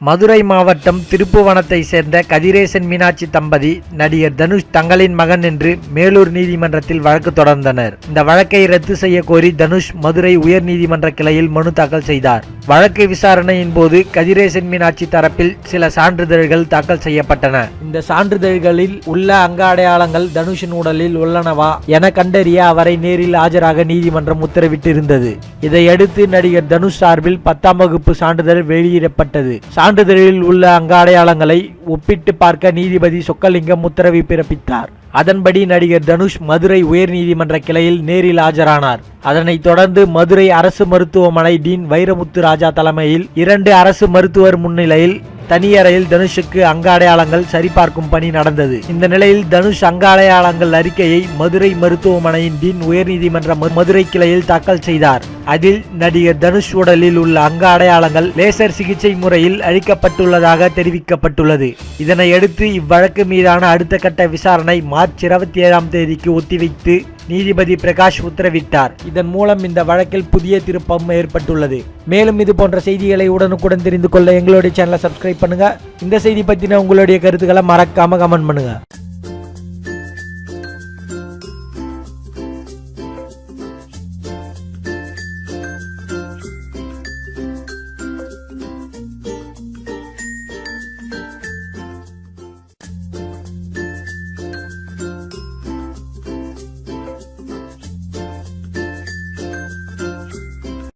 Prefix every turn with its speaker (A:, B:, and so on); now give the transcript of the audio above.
A: மதுரை மாவட்டம் திருப்புவனத்தை சேர்ந்த கதிரேசன் மீனாட்சி தம்பதி நடிகர் தனுஷ் தங்களின் மகன் என்று மேலூர் நீதிமன்றத்தில் வழக்கு தொடர்ந்தனர். இந்த வழக்கை ரத்து செய்ய கோரி தனுஷ் மதுரை உயர் நீதிமன்ற கிளையில் மனு தாக்கல் செய்தார். வழக்கு விசாரணையின் போது கதிரேசன் மீனாட்சி தரப்பில் சில சான்றிதழ்கள் தாக்கல் செய்யப்பட்டன. இந்த சான்றிதழ்களில் உள்ள அங்க அடையாளங்கள் தனுஷின் உடலில் உள்ளனவா என கண்டறிய அவரை நேரில் ஆஜராக நீதிமன்றம் உத்தரவிட்டிருந்தது. இதையடுத்து நடிகர் தனுஷ் சார்பில் பத்தாம் வகுப்பு சான்றிதழ் வெளியிடப்பட்டது. சான்றிதழில் உள்ள அங்க அடையாளங்களை ஒப்பிட்டு பார்க்க நீதிபதி சொக்கலிங்கம் உத்தரவு பிறப்பித்தார். அதன்படி நடிகர் தனுஷ் மதுரை உயர்நீதிமன்ற கிளையில் நேரில் ஆஜரானார். அதனைத் தொடர்ந்து மதுரை அரசு மருத்துவமனை டீன் வைரமுத்து ராஜா தலைமையில் இரண்டு அரசு மருத்துவர் முன்னிலையில் தனியறையில் தனுஷுக்கு அங்க அடையாளங்கள் சரிபார்க்கும் பணி நடந்தது. இந்த நிலையில் தனுஷ் அங்க அடையாளங்கள் அறிக்கையை மதுரை மருத்துவமனையின் டீன் உயர்நீதிமன்ற மதுரை கிளையில் தாக்கல் செய்தார். அதில் நடிகர் தனுஷ் உடலில் உள்ள அங்க அடையாளங்கள் லேசர் சிகிச்சை முறையில் அழிக்கப்பட்டுள்ளதாக தெரிவிக்கப்பட்டுள்ளது. இதனையடுத்து இவ்வழக்கு மீதான அடுத்த கட்ட விசாரணை மார்ச் இருபத்தி ஏழாம் தேதிக்கு ஒத்திவைத்து நீதிபதி பிரகாஷ் உத்தரவிட்டார். இதன் மூலம் இந்த வழக்கில் புதிய திருப்பம் ஏற்பட்டுள்ளது. மேலும் இது போன்ற செய்திகளை உடனுக்குடன் தெரிந்து கொள்ள எங்களுடைய சேனலை சப்ஸ்கிரைப் பண்ணுங்க. இந்த செய்தி பற்றின உங்களுடைய கருத்துக்களை மறக்காம கமெண்ட் பண்ணுங்க.